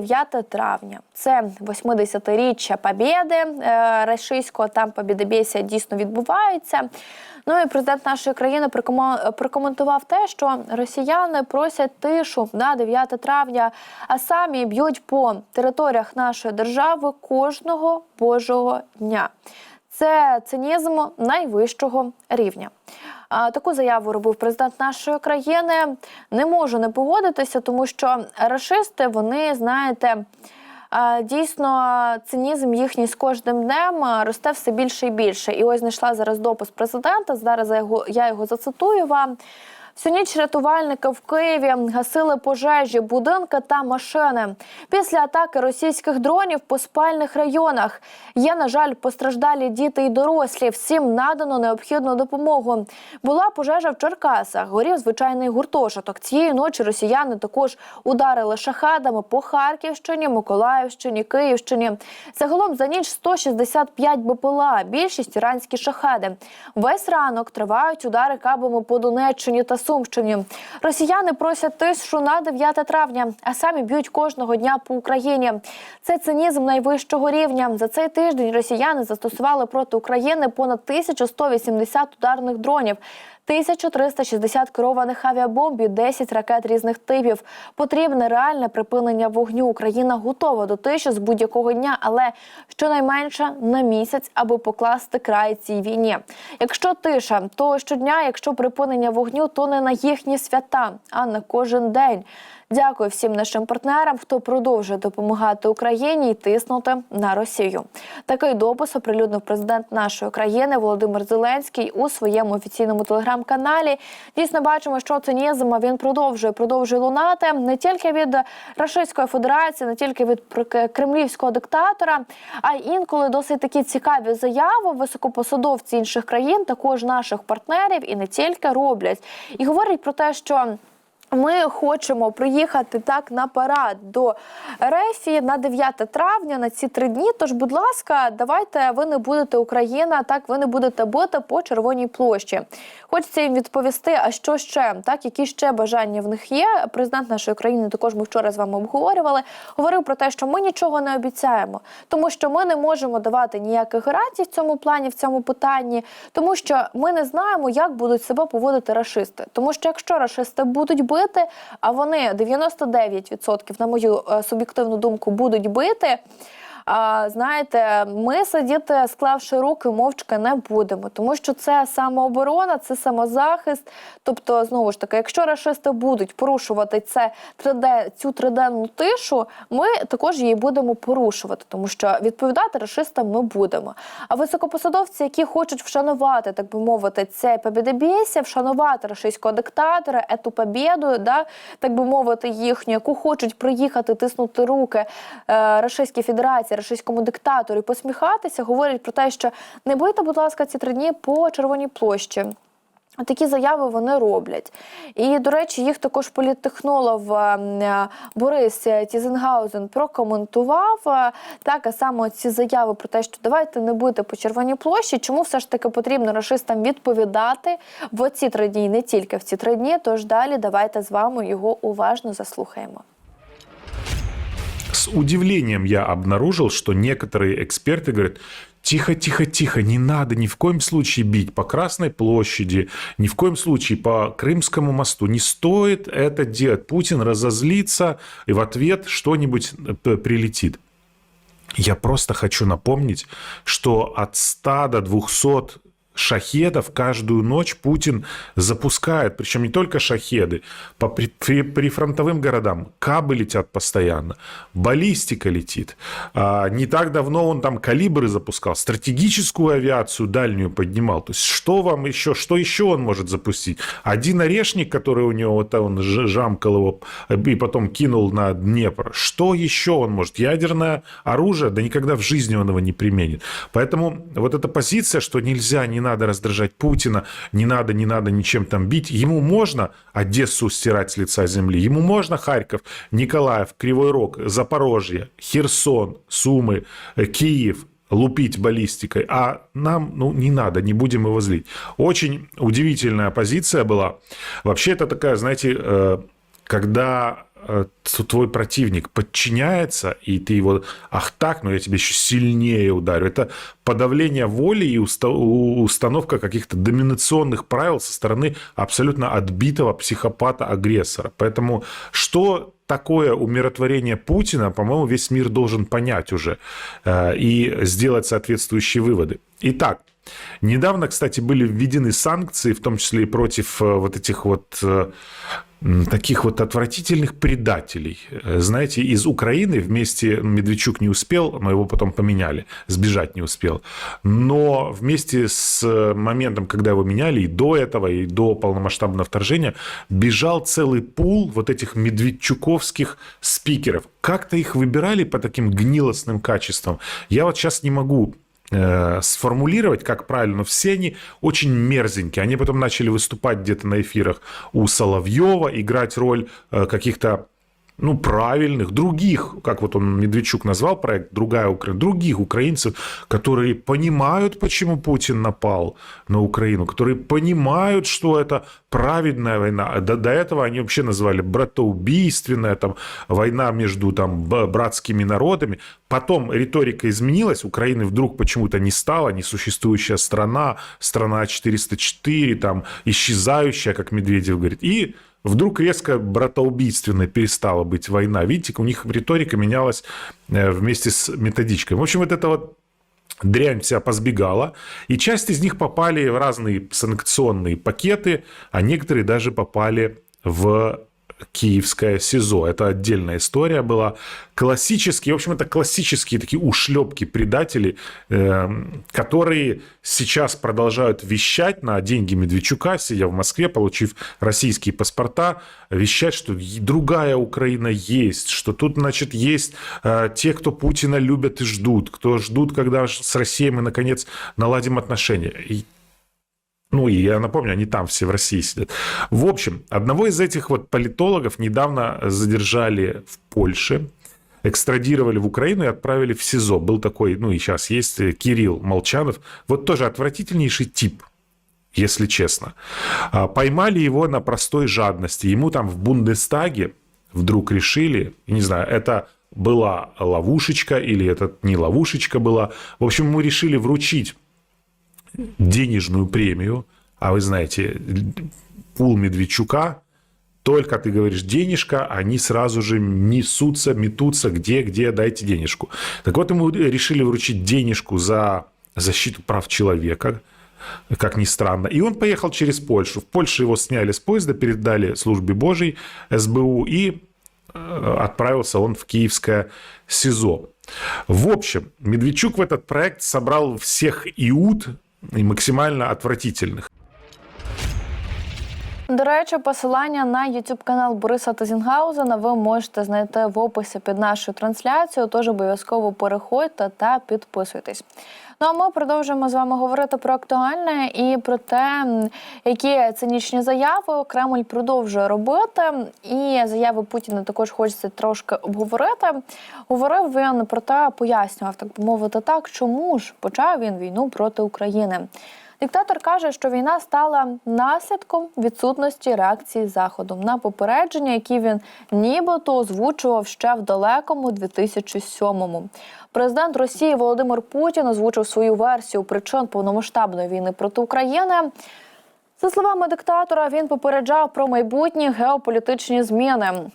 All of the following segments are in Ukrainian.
9 травня. Це 80-річчя Побєди е, російського. Там побєдобєсія дійсно відбувається. Ну і президент нашої країни прокоментував те, що росіяни просять тишу на 9 травня, а самі б'ють по територіях нашої держави кожного божого дня. Це цинізм найвищого рівня. Таку заяву робив президент нашої країни. Не можу не погодитися, тому що рашисти, вони знаєте. Дійсно, цинізм їхній з кожним днем росте все більше і більше. І ось знайшла зараз допис президента. Зараз я його, я його зацитую вам. Всю ніч рятувальники в Києві гасили пожежі, будинки та машини. Після атаки російських дронів по спальних районах є, на жаль, постраждалі діти і дорослі. Всім надано необхідну допомогу. Була пожежа в Черкасах. Горів звичайний гуртожиток. Цієї ночі росіяни також ударили шахадами по Харківщині, Миколаївщині, Київщині. Загалом за ніч 165 БПЛА, більшість іранські шахеди. Весь ранок тривають удари кабами по Донеччині та Сумщині. Росіяни просять тишу на 9 травня, а самі б'ють кожного дня по Україні. Це цинізм найвищого рівня. За цей тиждень росіяни застосували проти України понад 1180 ударних дронів. 1360 керованих авіабомб і 10 ракет різних типів. Потрібне реальне припинення вогню. Україна готова до тиші з будь-якого дня, але щонайменше на місяць, аби покласти край цій війні. Якщо тиша, то щодня, якщо припинення вогню, то не на їхні свята, а на кожен день. Дякую всім нашим партнерам, хто продовжує допомагати Україні і тиснути на Росію. Такий допис оприлюднив президент нашої країни Володимир Зеленський у своєму офіційному телеграм-каналі. Дійсно бачимо, що цинізм він продовжує продовжує лунати не тільки від Російської Федерації, не тільки від кремлівського диктатора, а інколи досить такі цікаві заяви високопосадовці інших країн, також наших партнерів, і не тільки роблять. І говорять про те, що. Ми хочемо приїхати так на парад до Рефі на 9 травня на ці три дні. Тож, будь ласка, давайте ви не будете Україна, так ви не будете бити по червоній площі. Хочеться їм відповісти, а що ще так, які ще бажання в них є. Президент нашої країни також ми вчора з вами обговорювали. Говорив про те, що ми нічого не обіцяємо, тому що ми не можемо давати ніяких гарантій в цьому плані, в цьому питанні, тому що ми не знаємо, як будуть себе поводити рашисти. Тому що якщо рашисти будуть бити, а вони 99%, на мою е, суб'єктивну думку, будуть бити. А, знаєте, ми сидіти, склавши руки, мовчки не будемо, тому що це самооборона, це самозахист. Тобто, знову ж таки, якщо рашисти будуть порушувати це 3D, цю триденну тишу, ми також її будемо порушувати, тому що відповідати рашистам ми будемо. А високопосадовці, які хочуть вшанувати, так би мовити, це побєдобєсія, вшанувати російського диктатора, ету побєду, да, так би мовити, їхню, яку хочуть приїхати, тиснути руки е, Російській Федерації, російському диктатору і посміхатися, говорять про те, що не бийте, будь ласка, ці три дні по червоній площі. Такі заяви вони роблять. І, до речі, їх також політтехнолог е, Борис Тізенгаузен прокоментував. Е, Так, а ці заяви про те, що давайте не бити по червоній площі. Чому все ж таки потрібно рашистам відповідати в оці три дні, не тільки в ці три дні. Тож далі давайте з вами його уважно заслухаємо С удивлением я обнаружил, что некоторые эксперты говорят, тихо, тихо, тихо, не надо ни в коем случае бить по Красной площади, ни в коем случае по Крымскому мосту. Не стоит это делать. Путин разозлится, и в ответ что-нибудь э, прилетит. Я просто хочу напомнить, что от 100 до 200 шахедов каждую ночь Путин запускает, причем не только шахеды, по при- при- прифронтовым городам кабы летят постоянно, баллистика летит. А, не так давно он там калибры запускал, стратегическую авиацию дальнюю поднимал. То есть что вам еще, что еще он может запустить? Один орешник, который у него, вот он жамкал его и потом кинул на Днепр. Что еще он может? Ядерное оружие? Да никогда в жизни он его не применит. Поэтому вот эта позиция, что нельзя, не надо раздражать Путина, не надо, не надо ничем там бить. Ему можно Одессу стирать с лица земли, ему можно Харьков, Николаев, Кривой Рог, Запорожье, Херсон, Сумы, э, Киев, лупить баллистикой, а нам, ну, не надо, не будем его злить. Очень удивительная позиция была. Вообще, это такая, знаете, э, когда твой противник подчиняется, и ты его, ах так, ну я тебе еще сильнее ударю. Это подавление воли и установка каких-то доминационных правил со стороны абсолютно отбитого психопата-агрессора. Поэтому что такое умиротворение Путина, по-моему, весь мир должен понять уже э, и сделать соответствующие выводы. Итак, недавно, кстати, были введены санкции, в том числе и против э, вот этих вот э, таких вот отвратительных предателей. Э, Знаете, из Украины вместе Медведчук не успел, мы его потом поменяли, сбежать не успел. Но вместе с э, моментом, когда его меняли, и до этого, и до полномасштабного вторжения, бежал целый пул вот этих медведчуковских спикеров. Как-то их выбирали по таким гнилостным качествам. Я вот сейчас не могу э, сформулировать, как правильно, но все они очень мерзенькие. Они потом начали выступать где-то на эфирах у Соловьева, играть роль э, каких-то ну, правильных, других, как вот он, Медведчук назвал проект, другая Украина, других украинцев, которые понимают, почему Путин напал на Украину, которые понимают, что это праведная война. До, до этого они вообще называли братоубийственная, там, война между там, братскими народами. Потом риторика изменилась, Украины вдруг почему-то не стало, несуществующая страна, страна 404, там, исчезающая, как Медведев говорит. И вдруг резко братоубийственной перестала быть война. Видите, у них риторика менялась э, вместе с методичкой. В общем, вот это вот дрянь вся позбегала, и часть из них попали в разные санкционные пакеты, а некоторые даже попали в киевское СИЗО. Это отдельная история была. Классические, в общем, это классические такие ушлепки предатели, э, которые сейчас продолжают вещать на деньги Медведчука, сидя в Москве, получив российские паспорта, вещать, что другая Украина есть, что тут, значит, есть э, те, кто Путина любят и ждут, кто ждут, когда с Россией мы, наконец, наладим отношения. И ну, и я напомню, они там все в России сидят. В общем, одного из этих вот политологов недавно задержали в Польше, экстрадировали в Украину и отправили в СИЗО. Был такой, ну и сейчас есть э, Кирилл Молчанов. Вот тоже отвратительнейший тип если честно. А, Поймали его на простой жадности. Ему там в Бундестаге вдруг решили, не знаю, это была ловушечка или это не ловушечка была. В общем, мы решили вручить денежную премию, а вы знаете, пул Медведчука, только ты говоришь денежка, они сразу же несутся, метутся, где, где, дайте денежку. Так вот, ему решили вручить денежку за защиту прав человека, как ни странно. И он поехал через Польшу. В Польше его сняли с поезда, передали службе Божьей, СБУ, и э, отправился он в киевское СИЗО. В общем, Медведчук в этот проект собрал всех иуд и максимально отвратительных. До речі, посилання на youtube канал Бориса Тазінгаузена ви можете знайти в описі під нашою трансляцією. Тож обов'язково переходьте та підписуйтесь. Ну а ми продовжуємо з вами говорити про актуальне і про те, які цинічні заяви Кремль продовжує робити. І заяви Путіна також хочеться трошки обговорити. Говорив він про те, пояснював так би мовити так, чому ж почав він війну проти України. Диктатор каже, що війна стала наслідком відсутності реакції заходу на попередження, які він нібито озвучував ще в далекому 2007-му. Президент Росії Володимир Путін озвучив свою версію причин повномасштабної війни проти України. За словами диктатора, він попереджав про майбутні геополітичні зміни.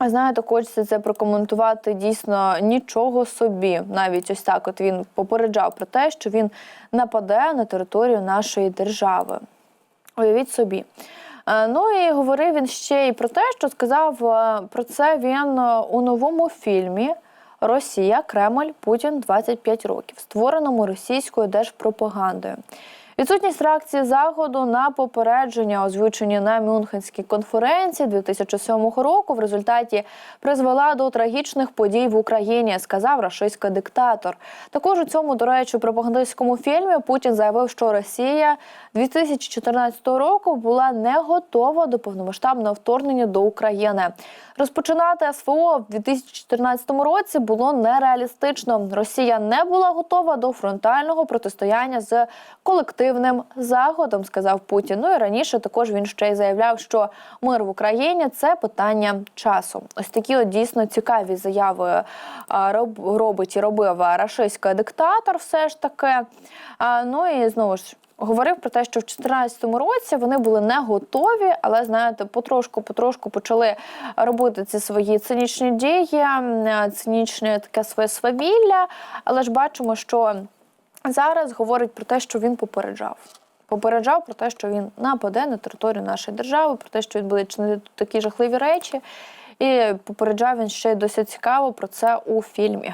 Знаєте, хочеться це прокоментувати дійсно нічого собі. Навіть ось так, от він попереджав про те, що він нападе на територію нашої держави. Уявіть собі. Е, Ну і говорив він ще й про те, що сказав е, про це він е, у новому фільмі Росія, Кремль, Путін 25 років, створеному російською держпропагандою. Відсутність реакції заходу на попередження, озвучені на Мюнхенській конференції 2007 року, в результаті призвела до трагічних подій в Україні, сказав рашистський диктатор. Також у цьому, до речі, пропагандистському фільмі Путін заявив, що Росія 2014 року була не готова до повномасштабного вторгнення до України. Розпочинати СВО в 2014 році було нереалістично. Росія не була готова до фронтального протистояння з колективним дивним заходом, сказав Путін. Ну і раніше також він ще й заявляв, що мир в Україні це питання часу. Ось такі от дійсно цікаві заяви роб, робить і робив рашистський диктатор, все ж таки. Ну і знову ж. Говорив про те, що в 2014 році вони були не готові, але знаєте, потрошку, потрошку почали робити ці свої цинічні дії, цинічне таке своє свавілля. Але ж бачимо, що зараз говорить про те, що він попереджав. Попереджав про те, що він нападе на територію нашої держави, про те, що він буде чинити такі жахливі речі. І попереджав він ще й досить цікаво про це у фільмі.